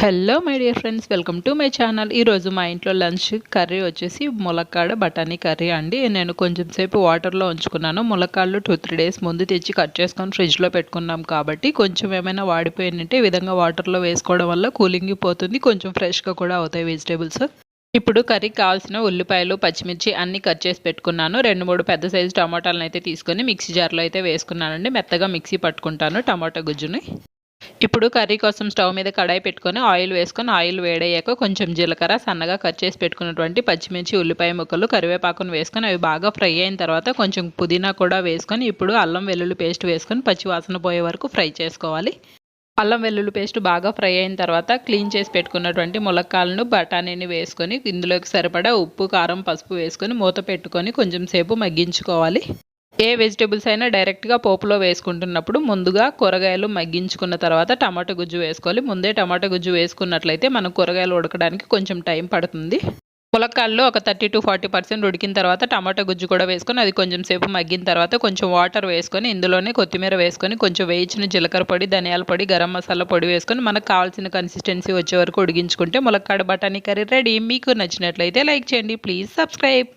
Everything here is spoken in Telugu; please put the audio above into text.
Hello my dear friends welcome to my channel ఈరోజు మా ఇంట్లో లంచ్ కర్రీ వచ్చేసి ములక్కాడ బఠానీ కర్రీ అండి. నేను కొంచెం సేపు వాటర్లో ఉంచుకున్నాను. ములక్కాడలు టూ త్రీ డేస్ ముందు తెచ్చి కట్ చేసుకొని ఫ్రిడ్జ్లో పెట్టుకున్నాం కాబట్టి కొంచెం ఏమైనా వాడిపోయిందంటే ఈ విధంగా వాటర్లో వేసుకోవడం వల్ల కూలింగ్ పోతుంది. కొంచెం ఫ్రెష్గా కూడా అవుతాయి వెజిటేబుల్స్ ఇప్పుడు కర్రీకి కావాల్సిన ఉల్లిపాయలు పచ్చిమిర్చి అన్ని కట్ చేసి పెట్టుకున్నాను. రెండు మూడు పెద్ద సైజు టమాటాలను అయితే తీసుకొని మిక్సీ జార్లో అయితే వేసుకున్నానండి. మెత్తగా మిక్సీ పట్టుకుంటాను టమాటా గుజ్జుని. ఇప్పుడు కర్రీ కోసం స్టవ్ మీద కడాయి పెట్టుకొని ఆయిల్ వేసుకొని ఆయిల్ వేడయ్యాక కొంచెం జీలకర్ర సన్నగా కట్ చేసి పెట్టుకున్నటువంటి పచ్చిమిర్చి ఉల్లిపాయ ముక్కలు కరివేపాకును వేసుకొని అవి బాగా ఫ్రై అయిన తర్వాత కొంచెం పుదీనా కూడా వేసుకొని ఇప్పుడు అల్లం వెల్లుల్లి పేస్ట్ వేసుకొని పచ్చి వాసన పోయే వరకు ఫ్రై చేసుకోవాలి. అల్లం వెల్లుల్లి పేస్ట్ బాగా ఫ్రై అయిన తర్వాత క్లీన్ చేసి పెట్టుకున్నటువంటి ములక్కాలను బఠానీని వేసుకొని ఇందులోకి సరిపడా ఉప్పు కారం పసుపు వేసుకొని మూత పెట్టుకొని కొంచెం సేపు మగ్గించుకోవాలి. ఏ వెజిటేబుల్స్ అయినా డైరెక్ట్గా పోపులో వేసుకుంటున్నప్పుడు ముందుగా కూరగాయలు మగ్గించుకున్న తర్వాత టమాటా గుజ్జు వేసుకోవాలి. ముందే టమాటా గుజ్జు వేసుకున్నట్లయితే మనం కూరగాయలు ఉడకడానికి కొంచెం టైం పడుతుంది. ములక్కాల్లో ఒక థర్టీ టు ఫార్టీ పర్సెంట్ ఉడికిన తర్వాత టమాటా గుజ్జు కూడా వేసుకొని అది కొంచెం సేపు మగ్గిన తర్వాత కొంచెం వాటర్ వేసుకొని ఇందులోనే కొత్తిమీర వేసుకొని కొంచెం వేయించిన జీలకర్ర పొడి ధనియాల పొడి గరం మసాలా పొడి వేసుకొని మనకు కావాల్సిన కన్సిస్టెన్సీ వచ్చే వరకు ఉడిగించుకుంటే ములక్కాడ బఠానీ కర్రీ రెడీ. మీకు నచ్చినట్లయితే లైక్ చేయండి. Please subscribe.